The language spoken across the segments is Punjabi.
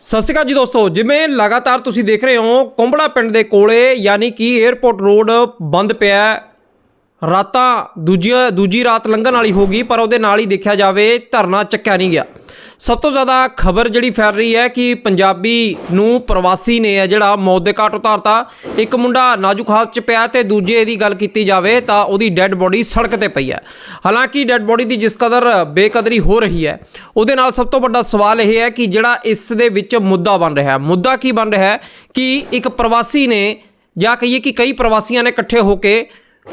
ਸਤਿ ਸ਼੍ਰੀ ਅਕਾਲ ਜੀ ਦੋਸਤੋ, ਜਿਵੇਂ ਲਗਾਤਾਰ ਤੁਸੀਂ ਦੇਖ ਰਹੇ ਹੋ, ਕੁੰਬੜਾ ਪਿੰਡ ਦੇ ਕੋਲੇ ਯਾਨੀ ਕਿ 에ਅਰਪੋਰਟ ਰੋਡ ਬੰਦ ਪਿਆ ਰਾਤਾਂ ਦੂਜੀ ਦੂਜੀ ਰਾਤ ਲੰਘਣ ਵਾਲੀ ਹੋ ਗਈ, ਪਰ ਉਹਦੇ ਨਾਲ ਹੀ ਦੇਖਿਆ ਜਾਵੇ, ਧਰਨਾ ਚੱਕਿਆ ਨਹੀਂ ਗਿਆ। ਸਭ ਤੋਂ ਜ਼ਿਆਦਾ ਖਬਰ ਜਿਹੜੀ ਫੈਲ ਰਹੀ ਹੈ ਕਿ ਪੰਜਾਬੀ ਨੂੰ ਪ੍ਰਵਾਸੀ ਨੇ ਹੈ ਜਿਹੜਾ ਮੌਤ ਦੇ ਘਾਟ ਉਤਾਰਤਾ, ਇੱਕ ਮੁੰਡਾ ਨਾਜ਼ੁਕ ਹਾਲਤ 'ਚ ਪਿਆ ਤੇ ਦੂਜੇ ਦੀ ਗੱਲ ਕੀਤੀ ਜਾਵੇ ਤਾਂ ਉਹਦੀ ਡੈੱਡ ਬੋਡੀ ਸੜਕ ਤੇ ਪਈ ਹੈ। ਹਾਲਾਂਕਿ ਡੈੱਡ ਬੋਡੀ ਦੀ ਜਿਸ ਕਦਰ ਬੇਕਦਰੀ ਹੋ ਰਹੀ ਹੈ, ਉਹਦੇ ਨਾਲ ਸਭ ਤੋਂ ਵੱਡਾ ਸਵਾਲ ਇਹ ਹੈ ਕਿ ਜਿਹੜਾ ਇਸ ਦੇ ਵਿੱਚ ਮੁੱਦਾ ਬਣ ਰਿਹਾ ਹੈ। ਮੁੱਦਾ ਕੀ ਬਣ ਰਿਹਾ ਹੈ ਕਿ ਇੱਕ ਪ੍ਰਵਾਸੀ ਨੇ ਜਾਂ ਕਹੀਏ ਕਿ ਕਈ ਪ੍ਰਵਾਸੀਆਂ ਨੇ ਇਕੱਠੇ ਹੋ ਕੇ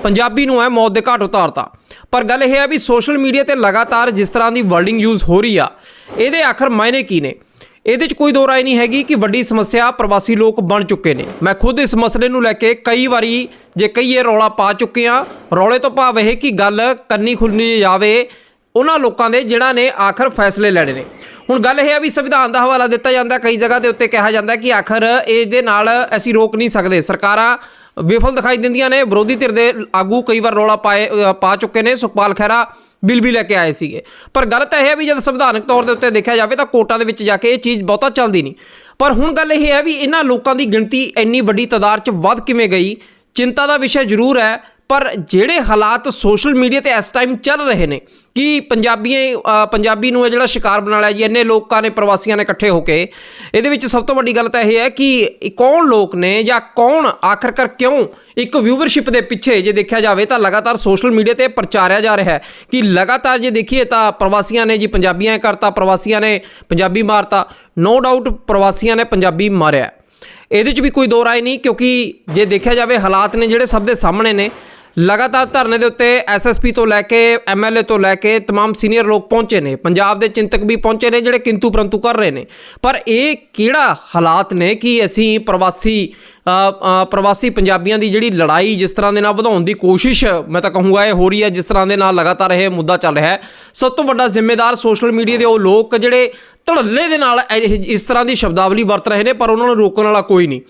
ਪੰਜਾਬੀ ਨੂੰ ਹੈ ਮੌਤ ਦੇ ਘਾਟ ਉਤਾਰਤਾ। ਪਰ ਗੱਲ ਇਹ ਹੈ ਵੀ ਸੋਸ਼ਲ ਮੀਡੀਆ ਤੇ ਲਗਾਤਾਰ ਜਿਸ ਤਰ੍ਹਾਂ ਦੀ ਵਰਡਿੰਗ ਯੂਜ਼ ਹੋ ਰਹੀ ਆ ਇਹਦੇ ਆਖਰ ਮਾਇਨੇ ਕੀ ਨੇ? ਇਹਦੇ 'ਚ ਕੋਈ ਦੋ ਰਾਏ ਨਹੀਂ ਹੈਗੀ ਕਿ ਵੱਡੀ ਸਮੱਸਿਆ ਪ੍ਰਵਾਸੀ ਲੋਕ ਬਣ ਚੁੱਕੇ ਨੇ। ਮੈਂ ਖੁਦ ਇਸ ਮਸਲੇ ਨੂੰ ਲੈ ਕੇ ਕਈ ਵਾਰੀ ਜੇ ਕਹੀਏ ਰੌਲਾ ਪਾ ਚੁੱਕੇ ਆ ਰੌਲੇ ਤੋਂ ਭਾਵ ਇਹ ਕਿ ਗੱਲ ਕੰਨੀ ਖੁੱਲਣੀ ਜਾਵੇ ਉਹਨਾਂ ਲੋਕਾਂ ਦੇ ਜਿਨ੍ਹਾਂ ਨੇ ਆਖਰ ਫੈਸਲੇ ਲੈਣੇ ਨੇ। ਹੁਣ ਗੱਲ ਇਹ ਆ ਵੀ ਸੰਵਿਧਾਨ ਦਾ ਹਵਾਲਾ ਦਿੱਤਾ ਜਾਂਦਾ, ਕਈ ਜਗ੍ਹਾ ਦੇ ਉੱਤੇ ਕਿਹਾ ਜਾਂਦਾ ਕਿ ਆਖਰ ਇਹਦੇ ਨਾਲ ਅਸੀਂ ਰੋਕ ਨਹੀਂ ਸਕਦੇ। ਸਰਕਾਰਾਂ ਵਿਫਲ ਦਿਖਾਈ ਦਿੰਦੀਆਂ ਨੇ। ਵਿਰੋਧੀ ਧਿਰ ਦੇ ਆਗੂ ਕਈ ਵਾਰ ਰੌਲਾ ਪਾਏ ਪਾ ਚੁੱਕੇ ਨੇ। ਸੁਖਪਾਲ ਖਹਿਰਾ ਬਿੱਲ ਵੀ ਲੈ ਕੇ ਆਏ ਸੀਗੇ। ਪਰ ਗੱਲ ਤਾਂ ਇਹ ਹੈ ਵੀ ਜਦ ਸੰਵਿਧਾਨਕ ਤੌਰ ਦੇ ਉੱਤੇ ਦੇਖਿਆ ਜਾਵੇ ਤਾਂ ਕੋਰਟਾਂ ਦੇ ਵਿੱਚ ਜਾ ਕੇ ਇਹ ਚੀਜ਼ ਬਹੁਤਾ ਚੱਲਦੀ ਨਹੀਂ। ਪਰ ਹੁਣ ਗੱਲ ਇਹ ਹੈ ਵੀ ਇਹਨਾਂ ਲੋਕਾਂ ਦੀ ਗਿਣਤੀ ਇੰਨੀ ਵੱਡੀ ਤਾਦਾਦ 'ਚ ਵੱਧ ਕਿਵੇਂ ਗਈ? ਚਿੰਤਾ ਦਾ ਵਿਸ਼ਾ ਜ਼ਰੂਰ ਹੈ। ਪਰ ਜਿਹੜੇ ਹਾਲਾਤ ਸੋਸ਼ਲ ਮੀਡੀਆ ਤੇ ਇਸ ਟਾਈਮ ਚੱਲ ਰਹੇ ਨੇ, ਕਿ ਪੰਜਾਬੀਆਂ ਪੰਜਾਬੀ ਨੂੰ ਇਹ ਜਿਹੜਾ ਸ਼ਿਕਾਰ ਬਣਾ ਲਿਆ ਜੀ, ਇੰਨੇ ਲੋਕਾਂ ਨੇ, ਪ੍ਰਵਾਸੀਆਂ ਨੇ ਇਕੱਠੇ ਹੋ ਕੇ, ਇਹਦੇ ਵਿੱਚ ਸਭ ਤੋਂ ਵੱਡੀ ਗੱਲ ਤਾਂ ਇਹ ਹੈ ਕਿ ਕੌਣ ਲੋਕ ਨੇ ਜਾਂ ਕੌਣ ਆਖਰਕਾਰ ਕਿਉਂ ਇੱਕ ਵਿਊਵਰਸ਼ਿਪ ਦੇ ਪਿੱਛੇ ਜੇ ਦੇਖਿਆ ਜਾਵੇ ਤਾਂ ਲਗਾਤਾਰ ਸੋਸ਼ਲ ਮੀਡੀਆ ਤੇ ਪ੍ਰਚਾਰਿਆ ਜਾ ਰਿਹਾ ਹੈ ਕਿ ਲਗਾਤਾਰ ਜੇ ਦੇਖੀਏ ਤਾਂ ਪ੍ਰਵਾਸੀਆਂ ਨੇ ਜੀ, ਪੰਜਾਬੀਆਂ ਕਰਤਾ, ਪ੍ਰਵਾਸੀਆਂ ਨੇ ਪੰਜਾਬੀ ਮਾਰਤਾ ਨੋ ਡਾਊਟ ਪ੍ਰਵਾਸੀਆਂ ਨੇ ਪੰਜਾਬੀ ਮਾਰਿਆ। ਇਹਦੇ 'ਚ ਵੀ ਕੋਈ ਦੋ ਰਾਏ ਨਹੀਂ, ਕਿਉਂਕਿ ਜੇ ਦੇਖਿਆ ਜਾਵੇ ਹਾਲਾਤ ਨੇ ਜਿਹੜੇ ਸਭ ਦੇ ਸਾਹਮਣੇ ਨੇ ਲਗਾਤਾਰ ਧਰਨੇ ਦੇ ਉੱਤੇ ਐਸਐਸਪੀ ਤੋਂ ਲੈ ਕੇ ਐਮਐਲਏ ਤੋਂ ਲੈ ਕੇ तमाम ਸੀਨੀਅਰ ਲੋਕ ਪਹੁੰਚੇ ਨੇ ਪੰਜਾਬ ਦੇ ਚਿੰਤਕ ਵੀ ਪਹੁੰਚੇ ਨੇ ਜਿਹੜੇ ਕਿੰਤੂ ਪਰੰਤੂ ਕਰ ਰਹੇ ਨੇ ਪਰ ਇਹ ਕਿਹੜਾ ਹਾਲਾਤ ਨੇ ਕਿ ਅਸੀਂ ਪ੍ਰਵਾਸੀ ਅ, ਅ, ਪ੍ਰਵਾਸੀ ਪੰਜਾਬੀਆਂ ਦੀ ਜਿਹੜੀ ਲੜਾਈ ਜਿਸ ਤਰ੍ਹਾਂ ਦੇ ਨਾਲ ਵਧਾਉਣ ਦੀ ਕੋਸ਼ਿਸ਼, ਮੈਂ ਤਾਂ ਕਹੂੰਗਾ ਇਹ ਹੋ ਰਹੀ ਹੈ, ਜਿਸ ਤਰ੍ਹਾਂ ਦੇ ਨਾਲ ਲਗਾਤਾਰ ਇਹ ਮੁੱਦਾ ਚੱਲ ਰਿਹਾ ਹੈ। ਸਭ ਤੋਂ ਵੱਡਾ ਜ਼ਿੰਮੇਦਾਰ ਸੋਸ਼ਲ ਮੀਡੀਆ ਦੇ ਉਹ ਲੋਕ ਜਿਹੜੇ ਧੜੱਲੇ ਦੇ ਨਾਲ ਇਸ ਤਰ੍ਹਾਂ ਦੀ ਸ਼ਬਦਾਵਲੀ ਵਰਤ ਰਹੇ ਨੇ, ਪਰ ਉਹਨਾਂ ਨੂੰ ਰੋਕਣ ਵਾਲਾ ਕੋਈ ਨਹੀਂ।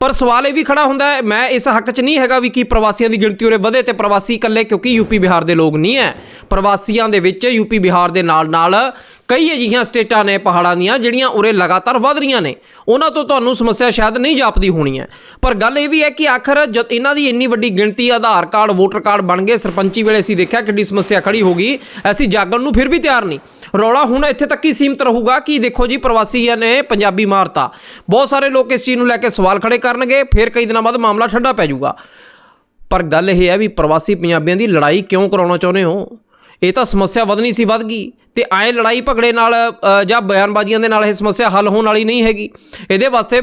ਪਰ ਸਵਾਲ ਇਹ ਵੀ ਖੜਾ ਹੁੰਦਾ ਹੈ, ਮੈਂ ਇਸ ਹੱਕ 'ਚ ਨਹੀਂ ਹੈਗਾ ਵੀ ਕਿ ਪ੍ਰਵਾਸੀਆਂ ਦੀ ਗਿਣਤੀ ਉਰੇ ਵਧੇ ਤੇ ਪ੍ਰਵਾਸੀ ਇਕੱਲੇ, ਕਿਉਂਕਿ ਯੂਪੀ ਬਿਹਾਰ ਦੇ ਲੋਕ ਨਹੀਂ ਹੈ। ਪ੍ਰਵਾਸੀਆਂ ਦੇ ਵਿੱਚ ਯੂਪੀ ਬਿਹਾਰ ਦੇ ਨਾਲ ਨਾਲ ਕਈ ਅਜਿਹੀਆਂ ਸਟੇਟਾਂ ਨੇ, ਪਹਾੜਾਂ ਦੀਆਂ, ਜਿਹੜੀਆਂ ਉਰੇ ਲਗਾਤਾਰ ਵਧ ਰਹੀਆਂ ਨੇ। ਉਹਨਾਂ ਤੋਂ ਤੁਹਾਨੂੰ ਸਮੱਸਿਆ ਸ਼ਾਇਦ ਨਹੀਂ ਜਾਪਦੀ ਹੋਣੀ ਹੈ। ਪਰ ਗੱਲ ਇਹ ਵੀ ਹੈ ਕਿ ਆਖਰ ਜਦ ਇਹਨਾਂ ਦੀ ਇੰਨੀ ਵੱਡੀ ਗਿਣਤੀ ਆਧਾਰ ਕਾਰਡ, ਵੋਟਰ ਕਾਰਡ ਬਣ ਗਏ, ਸਰਪੰਚੀ ਵੇਲੇ ਅਸੀਂ ਦੇਖਿਆ ਕਿੱਡੀ ਸਮੱਸਿਆ ਖੜੀ ਹੋ ਗਈ। ਅਸੀਂ ਜਾਗਣ ਨੂੰ ਫਿਰ ਵੀ ਤਿਆਰ ਨਹੀਂ। ਰੌਲਾ ਹੁਣ ਇੱਥੇ ਤੱਕ ਹੀ ਸੀਮਤ ਰਹੂਗਾ ਕਿ ਦੇਖੋ ਜੀ ਪ੍ਰਵਾਸੀਆਂ ਨੇ ਪੰਜਾਬੀ ਮਾਰਤਾ। ਬਹੁਤ ਸਾਰੇ ਲੋਕ ਇਸ ਚੀਜ਼ ਨੂੰ ਲੈ ਕੇ ਸਵਾਲ ਖੜੇ ਕਰਨਗੇ, ਫਿਰ ਕਈ ਦਿਨਾਂ ਬਾਅਦ ਮਾਮਲਾ ਠੰਡਾ ਪੈ ਜਾਊਗਾ। ਪਰ ਗੱਲ ਇਹ ਹੈ ਵੀ ਪ੍ਰਵਾਸੀ ਪੰਜਾਬੀਆਂ ਦੀ ਲੜਾਈ ਕਿਉਂ ਕਰਾਉਣਾ ਚਾਹੁੰਦੇ ਹੋ? ਇਹ ਤਾਂ ਸਮੱਸਿਆ ਵਧਣੀ ਸੀ, ਵੱਧ ਗਈ। ਤੇ ਐ ਲੜਾਈ ਝਗੜੇ ਨਾਲ ਜਾਂ ਬਿਆਨਬਾਜ਼ੀਆਂ ਦੇ ਨਾਲ ਇਹ ਸਮੱਸਿਆ ਹੱਲ ਹੋਣ ਵਾਲੀ ਨਹੀਂ ਹੈਗੀ। ਇਹਦੇ ਵਾਸਤੇ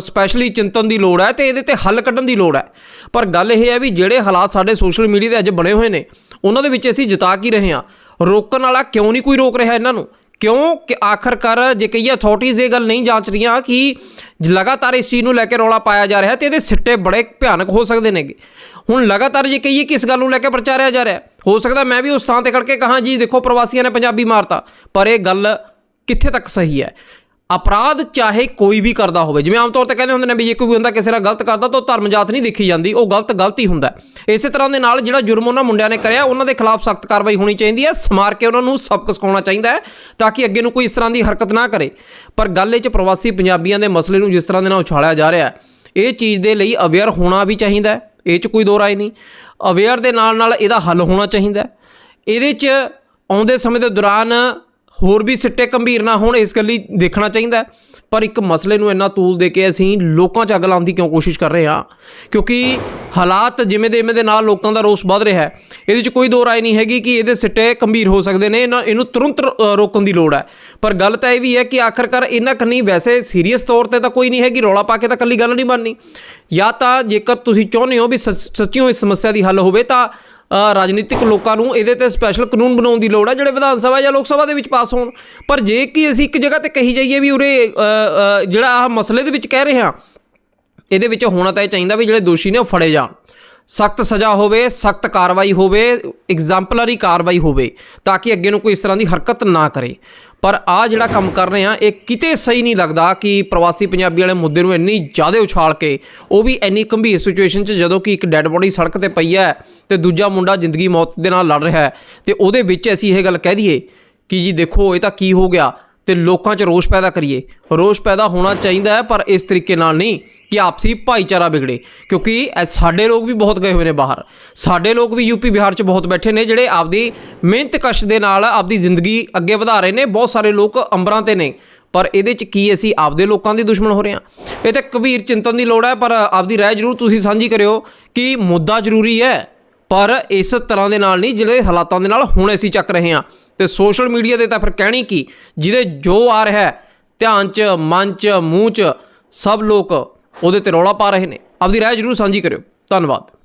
ਸਪੈਸ਼ਲੀ ਚਿੰਤਨ ਦੀ ਲੋੜ ਹੈ ਤੇ ਇਹਦੇ ਤੇ ਹੱਲ ਕੱਢਣ ਦੀ ਲੋੜ ਹੈ। ਪਰ ਗੱਲ ਇਹ ਹੈ ਵੀ ਜਿਹੜੇ ਹਾਲਾਤ ਸਾਡੇ ਸੋਸ਼ਲ ਮੀਡੀਆ ਦੇ ਅੱਜ ਬਣੇ ਹੋਏ ਨੇ, ਉਹਨਾਂ ਦੇ ਵਿੱਚ ਅਸੀਂ ਜਿਤਾ ਕੀ ਰਹੇ ਹਾਂ। ਰੋਕਣ ਵਾਲਾ ਕਿਉਂ ਨਹੀਂ ਕੋਈ ਰੋਕ ਰਿਹਾ ਇਹਨਾਂ ਨੂੰ? ਕਿਉਂ ਕਿ ਆਖਰਕਾਰ ਜੇ ਕਹੀਏ ਅਥਾਰਟੀਜ਼ ਇਹ ਗੱਲ ਨਹੀਂ ਜਾਂਚ ਰਹੀਆਂ ਕਿ ਲਗਾਤਾਰ ਇਸ ਚੀਜ਼ ਨੂੰ ਲੈ ਕੇ ਰੌਲਾ ਪਾਇਆ ਜਾ ਰਿਹਾ ਤੇ ਇਹਦੇ ਸਿੱਟੇ ਬੜੇ ਭਿਆਨਕ ਹੋ ਸਕਦੇ ਨੇਗੇ। ਹੁਣ ਲਗਾਤਾਰ ਜੇ ਕਹੀਏ ਕਿ ਇਸ ਗੱਲ ਨੂੰ ਲੈ ਕੇ ਪ੍ਰਚਾਰਿਆ ਜਾ ਰਿਹਾ, ਹੋ ਸਕਦਾ ਮੈਂ ਵੀ ਉਸ ਥਾਂ ਤੇ ਖੜ ਕੇ ਕਹਾਂ, ਜੀ ਦੇਖੋ ਪ੍ਰਵਾਸੀਆਂ ਨੇ ਪੰਜਾਬੀ ਮਾਰਤਾ, ਪਰ ਇਹ ਗੱਲ ਕਿੱਥੇ ਤੱਕ ਸਹੀ ਹੈ? ਅਪਰਾਧ ਚਾਹੇ ਕੋਈ ਵੀ ਕਰਦਾ ਹੋਵੇ। ਜਿਵੇਂ ਆਮ ਤੌਰ ਤੇ ਕਹਿੰਦੇ ਹੁੰਦੇ ਨੇ ਵੀ ਜੇ ਕੋਈ ਬੰਦਾ ਕਿਸੇ ਨਾਲ ਗਲਤ ਕਰਦਾ ਤਾਂ ਉਹ ਧਰਮ ਜਾਤ ਨਹੀਂ ਦੇਖੀ ਜਾਂਦੀ, ਉਹ ਗਲਤ ਗਲਤੀ ਹੁੰਦਾ ਇਸੇ ਤਰ੍ਹਾਂ ਦੇ ਨਾਲ ਜਿਹੜਾ ਜੁਰਮ ਉਹਨਾਂ ਮੁੰਡਿਆਂ ਨੇ ਕਰਿਆ, ਉਹਨਾਂ ਦੇ ਖਿਲਾਫ ਸਖਤ ਕਾਰਵਾਈ ਹੋਣੀ ਚਾਹੀਦੀ ਹੈ। ਸਮਾਰ ਕੇ ਉਹਨਾਂ ਨੂੰ ਸਬਕ ਸਿਖਾਉਣਾ ਚਾਹੀਦਾ ਹੈ ਤਾਂ ਕਿ ਅੱਗੇ ਨੂੰ ਕੋਈ ਇਸ ਤਰ੍ਹਾਂ ਦੀ ਹਰਕਤ ਨਾ ਕਰੇ। ਪਰ ਗੱਲ ਇਹ ਚ ਪ੍ਰਵਾਸੀ ਪੰਜਾਬੀਆਂ ਦੇ ਮਸਲੇ ਨੂੰ ਜਿਸ ਤਰ੍ਹਾਂ ਦੇ ਨਾਲ ਉਛਾਲਿਆ ਜਾ ਰਿਹਾ ਇਹ ਚੀਜ਼ ਦੇ ਲਈ ਅਵੇਅਰ ਹੋਣਾ ਵੀ ਚਾਹੀਦਾ ਹੈ। ਇਹ ਚ ਕੋਈ ਦੋ ਰਾਏ ਨਹੀਂ। ਅਵੇਅਰ ਦੇ ਨਾਲ ਨਾਲ ਇਹਦਾ ਹੱਲ ਹੋਣਾ ਚਾਹੀਦਾ ਹੈ। ਇਹਦੇ 'ਚ ਆਉਂਦੇ ਸਮੇਂ ਦੇ ਦੌਰਾਨ ਹੋਰ ਵੀ ਸਿੱਟੇ ਗੰਭੀਰ ਨਾ ਹੋਣ ਇਸ ਗੱਲੀ ਦੇਖਣਾ ਚਾਹੀਦਾ ਪਰ ਇੱਕ ਮਸਲੇ ਨੂੰ ਇੰਨਾ ਤੂਲ ਦੇ ਕੇ ਅਸੀਂ ਲੋਕਾਂ 'ਚ ਅੱਗ ਲਾਉਣ ਦੀ ਕਿਉਂ ਕੋਸ਼ਿਸ਼ ਕਰ ਰਹੇ ਹਾਂ? ਕਿਉਂਕਿ ਹਾਲਾਤ ਜਿਵੇਂ ਦੇ ਇਵੇਂ ਦੇ ਨਾਲ ਲੋਕਾਂ ਦਾ ਰੋਸ ਵੱਧ ਰਿਹਾ ਹੈ। ਇਹਦੇ 'ਚ ਕੋਈ ਦੋ ਰਾਏ ਨਹੀਂ ਹੈਗੀ ਕਿ ਇਹਦੇ ਸਿੱਟੇ ਗੰਭੀਰ ਹੋ ਸਕਦੇ ਨੇ ਇਹਨਾਂ ਇਹਨੂੰ ਤੁਰੰਤ ਅ, ਰੋਕਣ ਦੀ ਲੋੜ ਹੈ। ਪਰ ਗੱਲ ਤਾਂ ਇਹ ਵੀ ਹੈ ਕਿ ਆਖਰਕਾਰ ਇਹਨਾਂ ਕੰਨੀ ਵੈਸੇ ਸੀਰੀਅਸ ਤੌਰ ਤੇ ਤਾਂ ਕੋਈ ਨਹੀਂ ਹੈਗੀ ਰੌਲਾ ਪਾ ਕੇ ਤਾਂ ਕੱਲੀ ਗੱਲ ਨਹੀਂ ਬਣਨੀ। ਜਾਂ ਤਾਂ ਜੇਕਰ ਤੁਸੀਂ ਚਾਹੁੰਦੇ ਹੋ ਵੀ ਸੱਚ- ਸੱਚੀਓ ਇਸ ਸਮੱਸਿਆ ਦੀ ਹੱਲ ਹੋਵੇ ਤਾਂ ਰਾਜਨੀਤਿਕ ਲੋਕਾਂ ਨੂੰ ਇਹਦੇ ਤੇ ਸਪੈਸ਼ਲ ਕਾਨੂੰਨ ਬਣਾਉਣ ਦੀ ਲੋੜ ਹੈ ਜਿਹੜੇ ਵਿਧਾਨ ਸਭਾ ਜਾਂ ਲੋਕ ਸਭਾ ਦੇ ਵਿੱਚ ਪਾਸ ਹੋਣ। ਪਰ ਜੇ ਕਿ ਅਸੀਂ ਇੱਕ ਜਗ੍ਹਾ ਤੇ ਕਹੀ ਜਾਈਏ ਵੀ ਉਰੇ ਜਿਹੜਾ ਆਹ ਮਸਲੇ ਦੇ ਵਿੱਚ ਕਹਿ ਰਹੇ ਹਾਂ, ਇਹਦੇ ਵਿੱਚ ਹੋਣਾ ਤਾਂ ਇਹ ਚਾਹੀਦਾ ਵੀ ਜਿਹੜੇ ਦੋਸ਼ੀ ਨੇ ਉਹ ਫੜੇ ਜਾਣ। ਸਖਤ ਸਜ਼ਾ ਹੋਵੇ, ਸਖਤ ਕਾਰਵਾਈ ਹੋਵੇ ਐਗਜ਼ਾਮਪਲਰੀ ਕਾਰਵਾਈ ਹੋਵੇ, ਤਾਂ ਕਿ ਅੱਗੇ ਨੂੰ ਕੋਈ ਇਸ ਤਰ੍ਹਾਂ ਦੀ ਹਰਕਤ ਨਾ ਕਰੇ। ਪਰ ਆ ਜਿਹੜਾ ਕੰਮ ਕਰ ਰਹੇ ਆ, ਇਹ ਕਿਤੇ ਸਹੀ ਨਹੀਂ ਲੱਗਦਾ ਕਿ ਪ੍ਰਵਾਸੀ ਪੰਜਾਬੀ ਵਾਲੇ ਮੁੱਦੇ ਨੂੰ ਇੰਨੀ ਜ਼ਿਆਦਾ ਉਛਾਲ ਕੇ, ਉਹ ਵੀ ਇੰਨੀ ਗੰਭੀਰ ਸਿਚੁਏਸ਼ਨ 'ਚ ਜਦੋਂ ਕਿ ਇੱਕ ਡੈੱਡ ਬੋਡੀ ਸੜਕ ਤੇ ਪਈ ਹੈ ਤੇ ਦੂਜਾ ਮੁੰਡਾ ਜ਼ਿੰਦਗੀ ਮੌਤ ਦੇ ਨਾਲ ਲੜ ਰਿਹਾ ਹੈ, ਤੇ ਉਹਦੇ ਵਿੱਚ ਅਸੀਂ ਇਹ ਗੱਲ ਕਹਿ ਦਈਏ ਕਿ ਜੀ ਦੇਖੋ, ਇਹ ਤਾਂ ਕੀ ਹੋ ਗਿਆ? ਤੇ ਲੋਕਾਂ 'ਚ ਰੋਸ਼ ਪੈਦਾ ਕਰੀਏ। ਰੋਸ਼ ਪੈਦਾ ਹੋਣਾ ਚਾਹੀਦਾ ਹੈ, ਪਰ ਇਸ ਤਰੀਕੇ ਨਾਲ ਨਹੀਂ ਕਿ ਆਪਸੀ ਭਾਈਚਾਰਾ ਵਿਗੜੇ। ਕਿਉਂਕਿ ਸਾਡੇ ਲੋਕ ਵੀ ਬਹੁਤ ਗਏ ਹੋਏ ਨੇ ਬਾਹਰ। ਸਾਡੇ ਲੋਕ ਵੀ ਯੂਪੀ ਬਿਹਾਰ 'ਚ ਬਹੁਤ ਬੈਠੇ ਨੇ, ਜਿਹੜੇ ਆਪਦੀ ਮਿਹਨਤ ਕਸ਼ ਦੇ ਨਾਲ ਆਪਦੀ ਜ਼ਿੰਦਗੀ ਅੱਗੇ ਵਧਾ ਰਹੇ ਨੇ। ਬਹੁਤ ਸਾਰੇ ਲੋਕ ਅੰਬਰਾਂ ਤੇ ਨੇ। ਪਰ ਇਹਦੇ 'ਚ ਕੀ ਅਸੀਂ ਆਪਦੇ ਲੋਕਾਂ ਦੇ ਦੁਸ਼ਮਣ ਹੋ ਰਹੇ ਹਾਂ? ਇਹ ਤੇ ਕਬੀਰ ਚਿੰਤਨ ਦੀ ਲੋੜ ਹੈ, ਪਰ ਆਪਦੀ ਰਾਏ ਜ਼ਰੂਰ ਤੁਸੀਂ ਸਾਂਝੀ ਕਰਿਓ ਕਿ ਮੁੱਦਾ ਜ਼ਰੂਰੀ ਹੈ, ਪਰ ਇਸ ਤਰ੍ਹਾਂ ਦੇ ਨਾਲ ਨਹੀਂ, ਜਿਹੜੇ ਹਾਲਾਤਾਂ ਦੇ ਨਾਲ ਹੁਣ ਅਸੀਂ ਚੱਕ ਰਹੇ ਹਾਂ। ਤੇ ਸੋਸ਼ਲ ਮੀਡੀਆ ਦੇ ਤਾਂ ਫਿਰ ਕਹਿਣੀ ਕੀ? ਜਿਹਦੇ ਜੋ ਆ ਰਿਹਾ ਧਿਆਨ 'ਚ, ਮਨ 'ਚ, ਮੂੰਹ 'ਚ, ਸਭ ਲੋਕ ਉਹਦੇ ਤੇ ਰੌਲਾ ਪਾ ਰਹੇ ਨੇ। ਆਪਦੀ ਰਾਏ ਜ਼ਰੂਰ ਸਾਂਝੀ ਕਰਿਓ। ਧੰਨਵਾਦ।